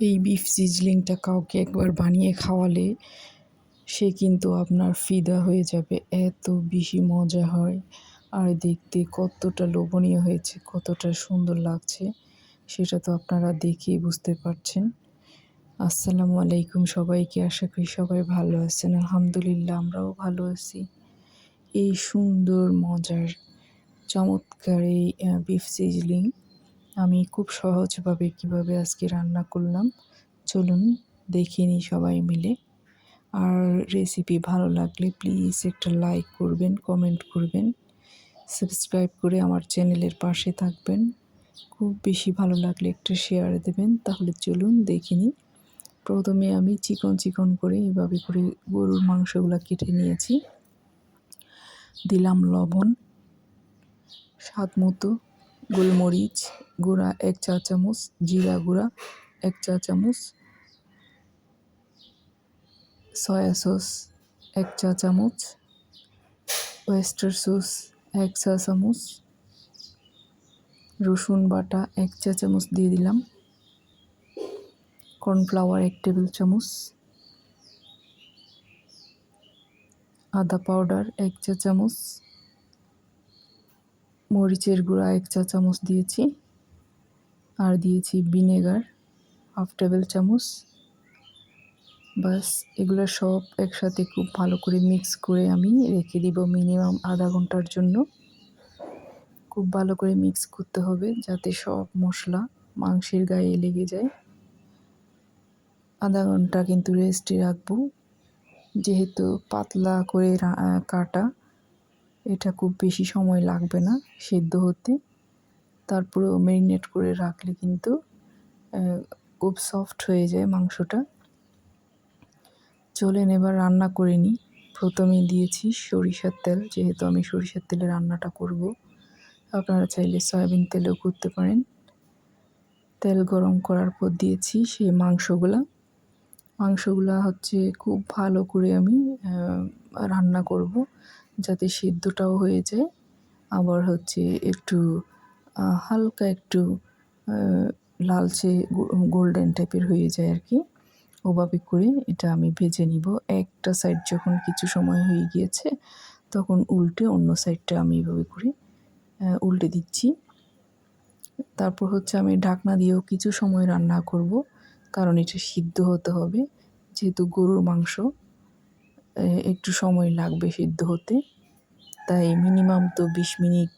এই বিফ সিজলিংটা কাউকে একবার বানিয়ে খাওয়ালে, সে কিন্তু আপনার ফিদা হয়ে যাবে। এত বেশি মজা হয়। আর দেখতে কতটা লোভনীয় হয়েছে, কতটা সুন্দর লাগছে, সেটা তো আপনারা দেখেই বুঝতে পারছেন। আসসালামু আলাইকুম সবাইকে। আশা করি সবাই ভালো আছেন। আলহামদুলিল্লাহ, আমরাও ভালো আছি। এই সুন্দর, মজার, চমৎকার এই বিফ সিজলিং আমি খুব সহজভাবে কীভাবে আজকে রান্না করলাম, চলুন দেখে নিই সবাই মিলে। আর রেসিপি ভালো লাগলে প্লিজ একটা লাইক করবেন কমেন্ট করবেন সাবস্ক্রাইব করে আমার চ্যানেলের পাশে থাকবেন। খুব বেশি ভালো লাগলে একটা শেয়ার দেবেন, তাহলে চলুন দেখে নিই। প্রথমে আমি চিকন চিকন করে এভাবে করে গরুর মাংসগুলো কেটে নিয়েছি। দিলাম লবণ, স্বাদ মতো গোলমরিচ গুঁড়া এক চা চামচ, জিরা গুঁড়া এক চা চামচ, সয়া সস এক চা চামচ, ওয়েস্টার সস এক চা চামচ, রসুন বাটা এক চা চামচ দিয়ে দিলাম, কর্নফ্লাওয়ার এক টেবিল চামচ, আদা পাউডার এক চা চামচ মরিচের গুঁড়া এক চা চামচ দিয়েছি। আর দিয়েছি ভিনেগার, হাফ টেবিল চামচ। বাস, এগুলো সব একসাথে খুব ভালো করে মিক্স করে আমি রেখে দিব মিনিমাম আধা ঘণ্টার জন্য। খুব ভালো করে মিক্স করতে হবে যাতে সব মশলা মাংসের গায়ে লেগে যায়। আধা ঘণ্টা কিন্তু রেস্টে রাখব। যেহেতু পাতলা করে কাটা এটা খুব বেশি সময় লাগবে না সেদ্ধ হতে। তারপরেও ম্যারিনেট করে রাখলে কিন্তু খুব সফট হয়ে যায় মাংসটা। চলেন এবার রান্না করে নিই। প্রথমে দিয়েছি সরিষার তেল, যেহেতু আমি সরিষার তেলে রান্নাটা করব। আপনারা চাইলে সয়াবিন তেলেও করতে পারেন। তেল গরম করার পর দিয়েছি সেই মাংসগুলা। মাংসগুলা হচ্ছে খুব ভালো করে আমি রান্না করব। যাতে সিদ্ধটাও হয়ে যায়। আবার হচ্ছে একটু হালকা একটু লালচে গোল্ডেন টাইপের হয়ে যায় আর কি। ওভাবে করে এটা আমি ভেজে নিব। একটা সাইড যখন কিছু সময় হয়ে গিয়েছে, তখন উল্টে অন্য সাইডটা আমি এভাবে করে উল্টে দিচ্ছি। তারপর হচ্ছে আমি ঢাকনা দিয়েও কিছু সময় রান্না করব, কারণ এটা সিদ্ধ হতে হবে। যেহেতু গরুর মাংস একটু সময় লাগবে সিদ্ধ হতে। তাই মিনিমাম তো বিশ মিনিট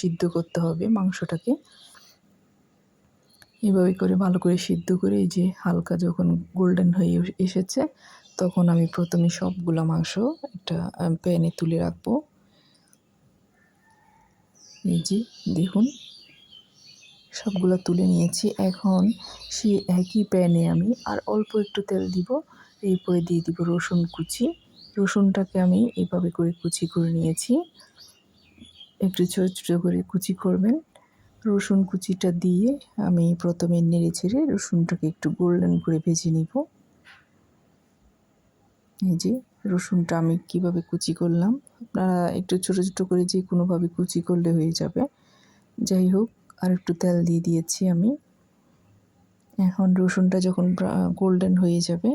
সিদ্ধ করতে হবে মাংসটাকে। এভাবে করে ভালো করে সিদ্ধ করে এই যে হালকা যখন গোল্ডেন হয়ে এসেছে, তখন আমি প্রথমে সবগুলো মাংস একটা প্যানে তুলে রাখব। এই যে দেখুন। সবগুলো তুলে নিয়েছি। এখন সেই একই প্যানে আমি আর অল্প একটু তেল দিব। এরপরে দিয়ে দিব রসুন কুচি। রসুনটাকে আমি এভাবে করে কুচি করে নিয়েছি। একটু ছোটো ছোটো করে কুচি করবেন। রসুন কুচিটা দিয়ে আমি প্রথমে নেড়ে ছেড়ে রসুনটাকে একটু গোল্ডেন করে ভেজে নিব। এই যে রসুনটা আমি কীভাবে কুচি করলাম। আপনারা একটু ছোটো ছোটো করে যে কোনোভাবে কুচি করলে হয়ে যাবে। যাই হোক আর একটু তেল দিয়ে দিয়েছি আমি। এখন রসুনটা যখন গোল্ডেন হয়ে যাবে,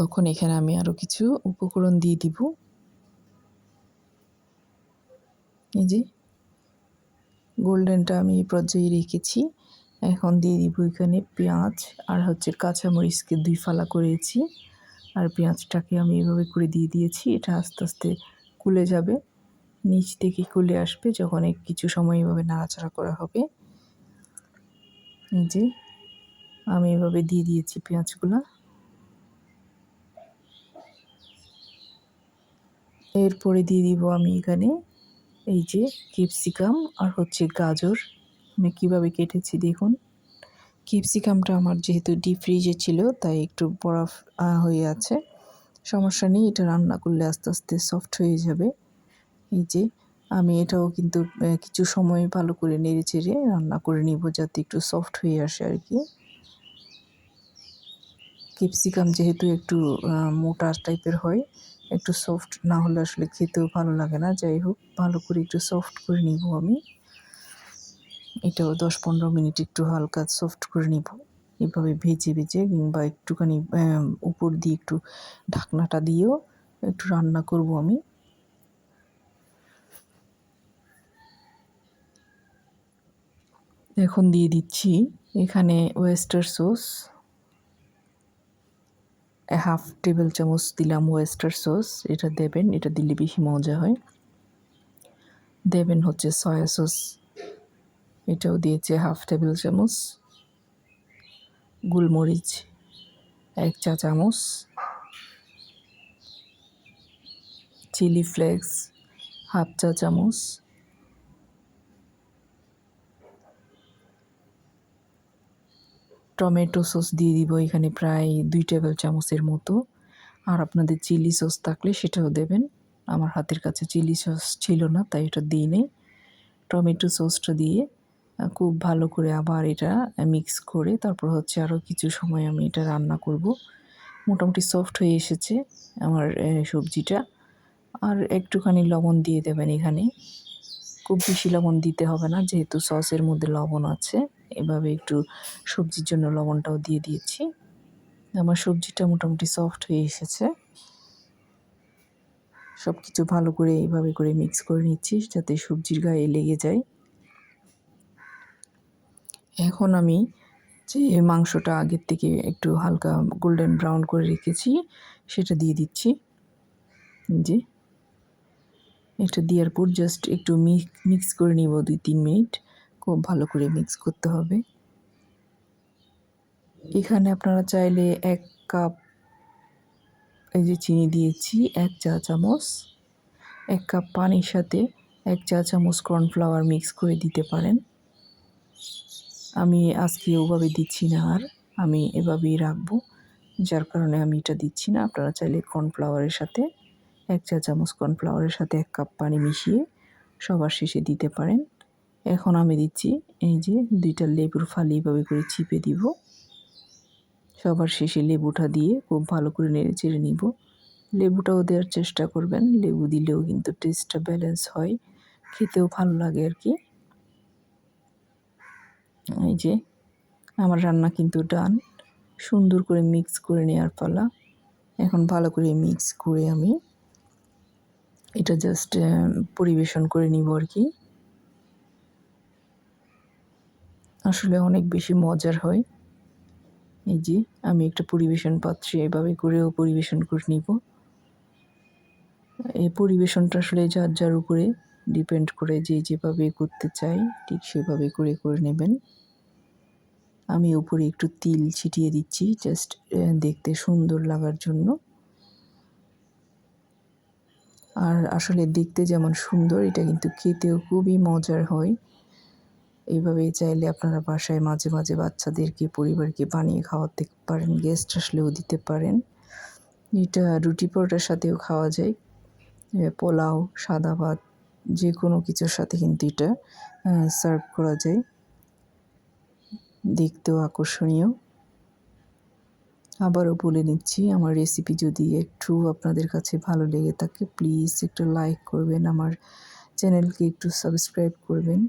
তখন এখানে আমি আরও কিছু উপকরণ দিয়ে দিব। এই যে গোল্ডেনটা আমি এই পর্যায়ে রেখেছি। এখন দিয়ে দিব এখানে পেঁয়াজ আর হচ্ছে কাঁচামরিচকে দুই ফালা করেছি। আর পেঁয়াজটাকে আমি এভাবে করে দিয়ে দিয়েছি, এটা আস্তে আস্তে কুলে যাবে। নিচ থেকে কুলে আসবে, যখন কিছু সময় এভাবে নাড়াচাড়া করা হবে। যে, আমি এভাবে দিয়ে দিয়েছি পেঁয়াজগুলো। এরপরে দিয়ে দিব আমি এখানে এই যে ক্যাপসিকাম আর হচ্ছে গাজর। আমি কীভাবে কেটেছি দেখুন। ক্যাপসিকামটা আমার যেহেতু ডিপ ফ্রিজে ছিল, তাই একটু বরফ হয়ে আছে। সমস্যা নেই, এটা রান্না করলে আস্তে আস্তে সফট হয়ে যাবে। এই যে, আমি এটাও কিন্তু কিছু সময় ভালো করে নেড়ে চেড়ে রান্না করে নিব যাতে একটু সফট হয়ে আসে আর কি। ক্যাপসিকাম যেহেতু একটু মোটা টাইপের হয়, একটু সফট না হলে আসলে খেতেও ভালো লাগে না। যাই হোক, ভালো করে একটু সফট করে নিব আমি। এটাও দশ পনেরো মিনিট একটু হালকা সফট করে নিব। এভাবে ভেজে ভেজে কিংবা একটুখানি উপর দিয়ে একটু ঢাকনাটা দিয়েও একটু রান্না করব আমি। এখন দিয়ে দিচ্ছি এখানে ওয়েস্টার সস হাফ টেবিল চামচ দিলাম ওয়েস্টার সস এটা দেবেন, এটা দিলে বেশি মজা হয়। দেবেন হচ্ছে সয়া সস এটাও দিয়েছে হাফ টেবিল চামচ। গোলমরিচ, এক চা চামচ। চিলি ফ্লেক্স হাফ চা চামচ। টমেটো সস দিয়ে দিব এখানে প্রায় দুই টেবিল চামচের মতো। আর আপনাদের চিলি সস থাকলে সেটাও দেবেন। আমার হাতের কাছে চিলি সস ছিল না, তাই এটা দিই নেই। টমেটো সসটা দিয়ে খুব ভালো করে আবার এটা মিক্স করে তারপর হচ্ছে আরও কিছু সময় আমি এটা রান্না করব। মোটামুটি সফট হয়ে এসেছে আমার সবজিটা। আর একটুখানি লবণ দিয়ে দেবেন এখানে। খুব বেশি লবণ দিতে হবে না, যেহেতু সসের মধ্যে লবণ আছে। এভাবে একটু সবজির জন্য লবণটাও দিয়ে দিয়েছি। আমার সবজিটা মোটামুটি সফট হয়ে এসেছে। সব কিছু ভালো করে এইভাবে করে মিক্স করে নিচ্ছি যাতে সবজির গায়ে লেগে যায়। এখন আমি যে মাংসটা আগের থেকে একটু হালকা গোল্ডেন ব্রাউন করে রেখেছি, সেটা দিয়ে দিচ্ছি। যে এটা দেওয়ার পর জাস্ট একটু মিক্স করে নিব দুই তিন মিনিট খুব ভালো করে মিক্স করতে হবে। এখানে আপনারা চাইলে এক কাপ এই যে চিনি দিয়েছি, এক চা চামচ। এক কাপ পানির সাথে এক চা চামচ কর্নফ্লাওয়ার মিক্স করে দিতে পারেন। আমি আজকে ওভাবে দিচ্ছি না আর, আমি এভাবেই রাখব। যার কারণে আমি এটা দিচ্ছি না। আপনারা চাইলে কর্নফ্লাওয়ারের সাথে এক চা চামচ কর্নফ্লাওয়ারের সাথে এক কাপ পানি মিশিয়ে সবার শেষে দিতে পারেন। এখন আমি দিচ্ছি এই যে দুইটা লেবুর ফালি এভাবে করে চিপে দিব। সবার শেষে লেবুটা দিয়ে খুব ভালো করে নেড়ে চেড়ে নিব। লেবুটাও দেওয়ার চেষ্টা করবেন, লেবু দিলেও কিন্তু টেস্টটা ব্যালেন্স হয়, খেতেও ভালো লাগে আর কি। এই যে আমার রান্না কিন্তু ডান সুন্দর করে মিক্স করে নেওয়ার পালা। এখন ভালো করে মিক্স করে আমি এটা জাস্ট পরিবেশন করে নিব আর কি। আসলে অনেক বেশি মজার হয়। এই যে, আমি একটা পরিবেশন পাত্রে এভাবে করেও পরিবেশন করে নিব। এই পরিবেশনটা আসলে যার যার উপরে ডিপেন্ড করে যে যেভাবে করতে চাই, ঠিক সেভাবে করে করে নেবেন। আমি উপরে একটু তিল ছিটিয়ে দিচ্ছি জাস্ট দেখতে সুন্দর লাগার জন্য। আর আসলে দেখতে যেমন সুন্দর, এটা কিন্তু খেতেও খুবই মজার হয়। এইভাবে চাইলে আপনারা বাসায় মাঝে মাঝে বাচ্চাদেরকে, পরিবারকে বানিয়ে খাওয়াতে পারেন গেস্ট আসলেও দিতে পারেন। এটা রুটি পরোটার সাথেও খাওয়া যায়। পোলাও, সাদা ভাত যে কোনো কিছুর সাথে কিন্তু এটা সার্ভ করা যায়। দেখতেও আকর্ষণীয়। আবারও বলে নিচ্ছি, আমার রেসিপি যদি একটু আপনাদের কাছে ভালো লেগে থাকে প্লিজ একটু লাইক করবেন, আমার চ্যানেলকে একটু সাবস্ক্রাইব করবেন।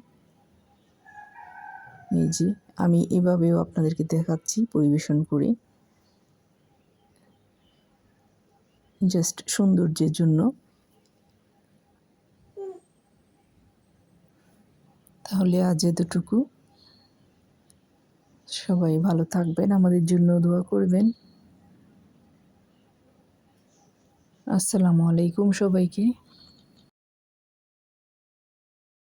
এই যে, আমি এভাবেও আপনাদেরকে দেখাচ্ছি, পরিবেশন করে। জাস্ট সৌন্দর্যের জন্য। তাহলে আজ এতটুকু। সবাই ভালো থাকবেন, আমাদের জন্য দোয়া করবেন। আসসালামু আলাইকুম সবাইকে।